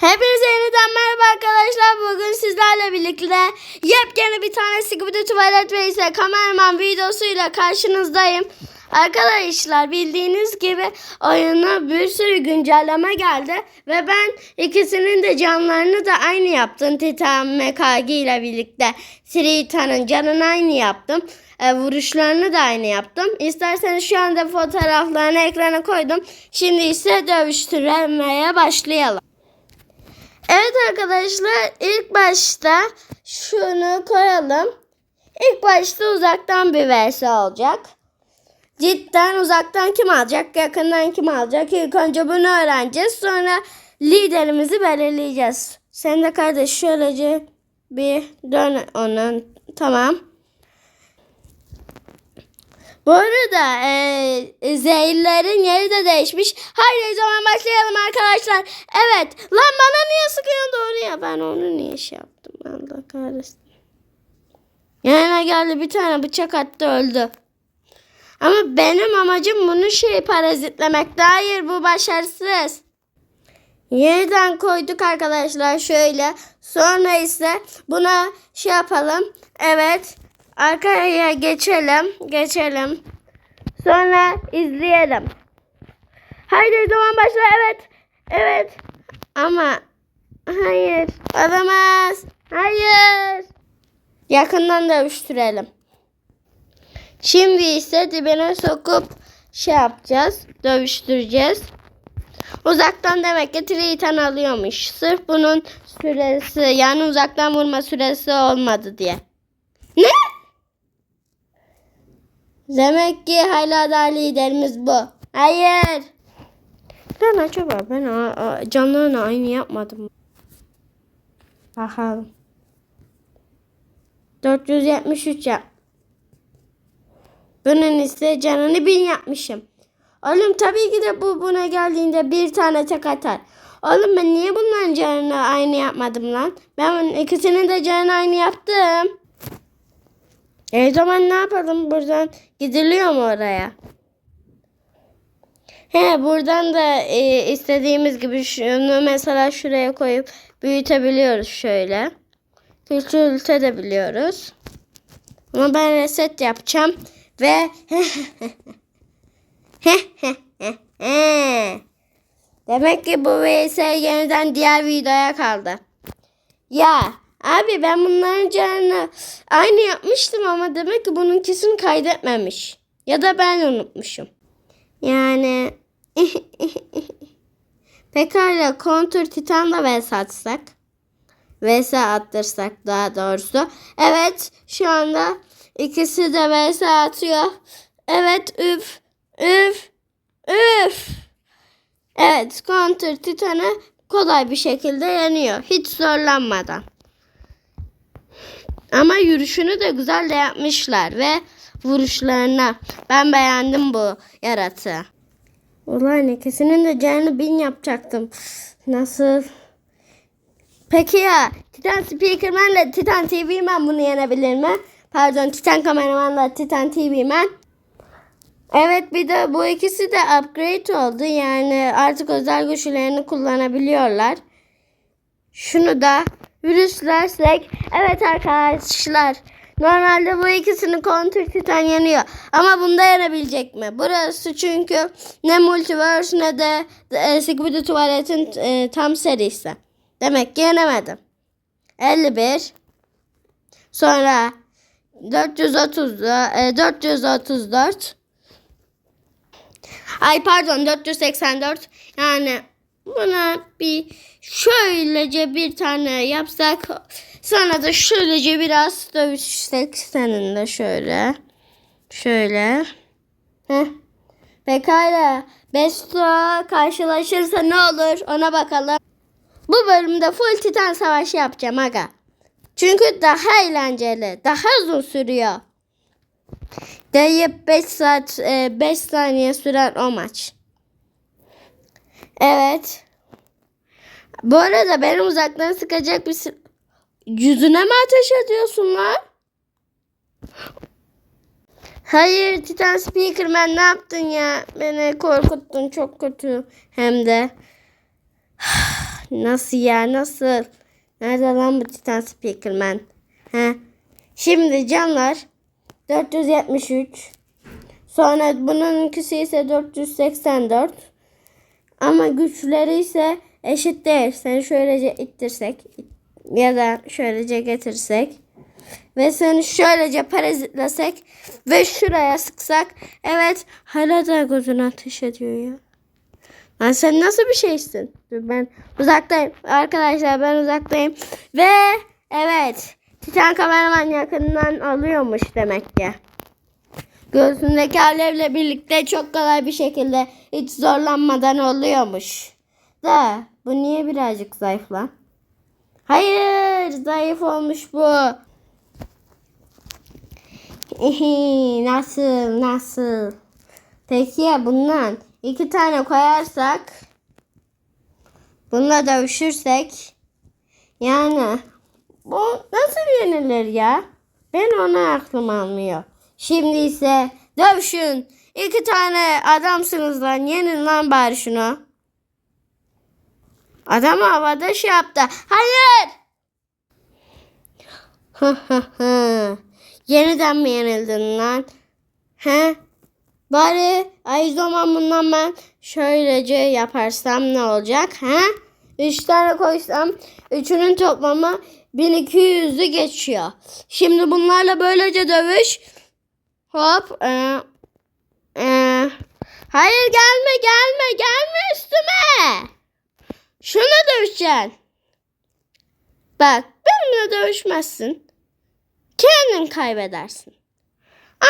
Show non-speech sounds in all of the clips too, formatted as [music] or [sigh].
Hepinize yeniden merhaba arkadaşlar. Bugün sizlerle birlikte yepyeni bir tane Scooby Tuvalet ve ise kameraman videosuyla karşınızdayım. Arkadaşlar bildiğiniz gibi oyuna bir sürü güncelleme geldi ve ben ikisinin de canlarını da aynı yaptım. Titan MKG ile birlikte Triton'un canını aynı yaptım. E, vuruşlarını da aynı yaptım. İsterseniz şu anda fotoğraflarını ekrana koydum. Şimdi ise dövüştürmeye başlayalım. Evet arkadaşlar ilk başta şunu koyalım. İlk başta uzaktan bir vs olacak. Cidden uzaktan kim alacak, yakından kim alacak? İlk önce bunu öğreneceğiz. Sonra liderimizi belirleyeceğiz. Sen de kardeş şöylece bir dön onun. Tamam. Bu arada e, zehirlerin yeri de değişmiş. Haydi o zaman başlayalım arkadaşlar. Evet. Lan bana niye sıkıyorsun doğru ya? Ben onu niye şey yaptım? Allah kahretsin. Yanına geldi bir tane bıçak attı öldü. Ama benim amacım bunu şey parazitlemek. Hayır bu başarısız. Yeniden koyduk arkadaşlar şöyle. Sonra ise buna şey yapalım. Evet. Arkaya geçelim. Geçelim. Sonra izleyelim. Haydi zaman başla. Evet. Evet. Ama hayır. Olamaz. Hayır. Yakından dövüştürelim. Şimdi ise dibine sokup şey yapacağız. Dövüştüreceğiz. Uzaktan demek ki Triton alıyormuş. Sırf bunun süresi yani uzaktan vurma süresi olmadı diye. Ne? Demek ki hala da liderimiz bu. Hayır. Ben acaba ben a- a- canlarını aynı yapmadım. Bakalım. 473 yap. Bunun ise canını bin yapmışım. Oğlum tabii ki de bu buna geldiğinde bir tane tek atar. Oğlum ben niye bunların canını aynı yapmadım lan? Ben ikisinin de canını aynı yaptım. E zaman ne yapalım buradan gidiliyor mu oraya? He buradan da e, istediğimiz gibi şunu mesela şuraya koyup büyütebiliyoruz şöyle. Küçültebiliyoruz. Ama ben reset yapacağım ve [laughs] Demek ki bu vs yeniden diğer videoya kaldı. Ya abi ben bunların canını aynı yapmıştım ama demek ki bununkisini kaydetmemiş. Ya da ben unutmuşum. Yani [laughs] pekala kontur titanla vs atsak. vs attırsak daha doğrusu. Evet şu anda ikisi de vs atıyor. Evet üf üf üf. Evet Counter Titan'ı kolay bir şekilde yeniyor. Hiç zorlanmadan. Ama yürüyüşünü de güzel de yapmışlar ve vuruşlarına. Ben beğendim bu yaratığı. Ulan ikisinin de canını bin yapacaktım. Nasıl? Peki ya Titan Speakerman ile Titan TV Man bunu yenebilir mi? Pardon Titan Kameramanla Titan TV Man. Evet bir de bu ikisi de upgrade oldu. Yani artık özel güçlerini kullanabiliyorlar. Şunu da virüslersek. Evet arkadaşlar. Normalde bu ikisini Counter Titan yeniyor. Ama bunda yenebilecek mi? Burası çünkü ne Multiverse ne de e, Scooby Tuvalet'in e, tam serisi. Demek ki yenemedim. 51. Sonra 430, e, 434. Ay pardon 484. Yani buna bir şöylece bir tane yapsak sonra da şöylece biraz dövüşsek seninle şöyle. Şöyle. Heh. Pekala. Besto karşılaşırsa ne olur ona bakalım. Bu bölümde full titan savaşı yapacağım aga. Çünkü daha eğlenceli. Daha uzun sürüyor. Deyip 5 saat 5 saniye süren o maç. Evet. Bu arada benim uzaktan sıkacak bir yüzüne mi ateş ediyorsun lan? Hayır Titan Speakerman ne yaptın ya? Beni korkuttun çok kötü hem de. [sighs] Nasıl ya nasıl? Nerede lan bu Titan Speakerman? He. Şimdi canlar 473. Sonra bununkisi ise 484. Ama güçleri ise eşit değil. Seni şöylece ittirsek ya da şöylece getirsek ve seni şöylece parazitlesek ve şuraya sıksak evet hala da gözüne ateş ediyor ya. Lan sen nasıl bir şeysin? Ben uzaktayım. Arkadaşlar ben uzaktayım. Ve evet Titan kameraman yakından alıyormuş demek ki. Göğsündeki alevle birlikte çok kolay bir şekilde hiç zorlanmadan oluyormuş. Da bu niye birazcık zayıf lan? Hayır zayıf olmuş bu. Nasıl nasıl? Peki ya bundan iki tane koyarsak bununla dövüşürsek yani bu nasıl yenilir ya? Ben ona aklım almıyor. Şimdi ise dövüşün. İki tane adamsınız lan. Yenin lan bari şunu. Adam havada şey yaptı. Hayır. Yeniden mi yenildin lan? He? Bari ay bundan ben şöylece yaparsam ne olacak? He? Üç tane koysam üçünün toplamı 1200'ü geçiyor. Şimdi bunlarla böylece dövüş. Hop. Ee, ee. Hayır gelme gelme gelme üstüme. Şunu dövüşeceksin. Bak benimle dövüşmezsin. Kendin kaybedersin.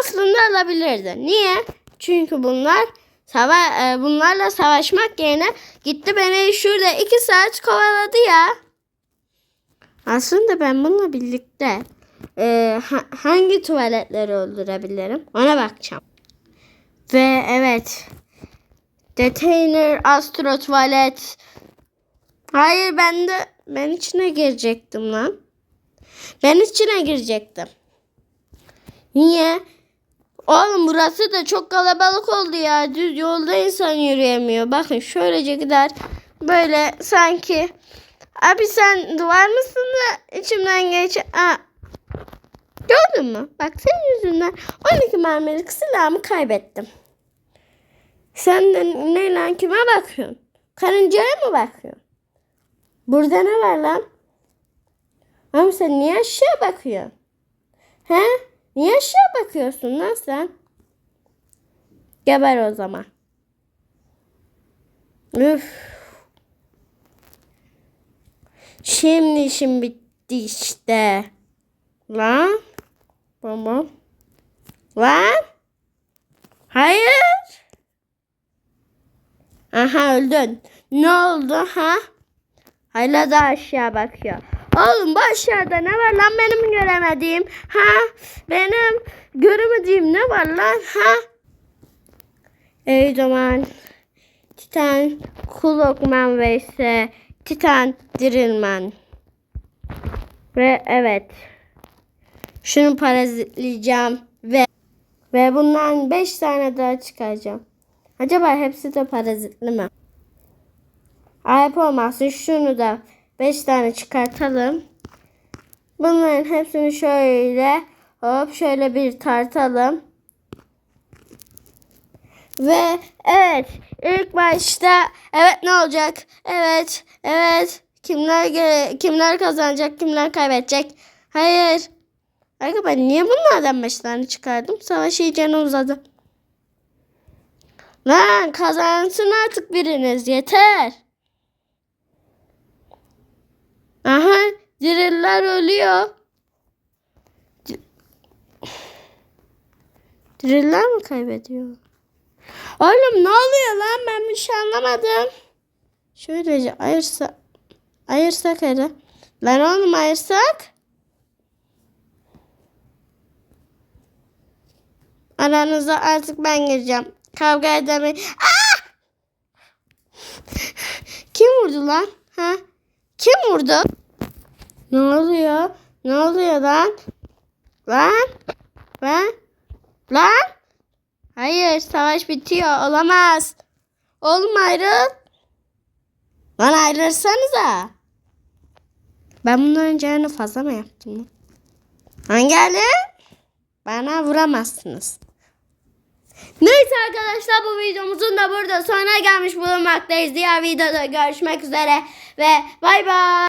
Aslında alabilirdin. Niye? Çünkü bunlar sava e, bunlarla savaşmak yerine gitti beni şurada iki saat kovaladı ya. Aslında ben bununla birlikte e, ha- hangi tuvaletleri öldürebilirim ona bakacağım. Ve evet. Detainer Astro Tuvalet. Hayır ben de ben içine girecektim lan. Ben içine girecektim. Niye? Oğlum burası da çok kalabalık oldu ya. Düz yolda insan yürüyemiyor. Bakın şöylece gider. Böyle sanki. Abi sen duvar mısın da içimden geç. Aa. Gördün mü? Bak senin yüzünden 12 mermilik silahımı kaybettim. Sen de ne lan kime bakıyorsun? Karıncaya mı bakıyorsun? Burada ne var lan? Ama sen niye aşağı bakıyorsun? He? Niye aşağı bakıyorsun lan sen? Geber o zaman. Üf. Şimdi işim bitti işte. Lan. Tamam. Lan. Hayır. Aha öldün. Ne oldu ha? Hala da aşağı bakıyor. Oğlum bu aşağıda ne var lan benim göremediğim? Ha? Benim göremediğim ne var lan? Ha? Ey zaman. Titan Kulokman vs. Titan Dirilman. Ve evet. Şunu parazitleyeceğim ve ve bundan 5 tane daha çıkaracağım. Acaba hepsi de parazitli mi? Ayıp olmazsa şunu da 5 tane çıkartalım. Bunların hepsini şöyle hop şöyle bir tartalım. Ve evet ilk başta evet ne olacak? Evet evet kimler kimler kazanacak kimler kaybedecek? Hayır. Arkadaşlar ben niye bunlardan 5 tane çıkardım? Savaş iyice uzadı. Lan kazansın artık biriniz yeter. Aha diriller ölüyor. Di- Diriller mi kaybediyor? Oğlum ne oluyor lan ben bir şey anlamadım. Şöylece ayırsa ayırsak hele. Lan oğlum ayırsak. Aranıza artık ben gireceğim. Kavga edemeyin. Ah! Kim vurdu lan? Ha? Kim vurdu? Ne oluyor? Ne oluyor lan? Lan? Lan? Lan? Hayır savaş bitiyor. Olamaz. Oğlum ayrıl. Lan ayrılsanıza. Ben bundan önce fazla mı yaptım gelin. Bana vuramazsınız. Neyse arkadaşlar bu videomuzun da burada sonuna gelmiş bulunmaktayız. Diğer videoda görüşmek üzere ve bay bay.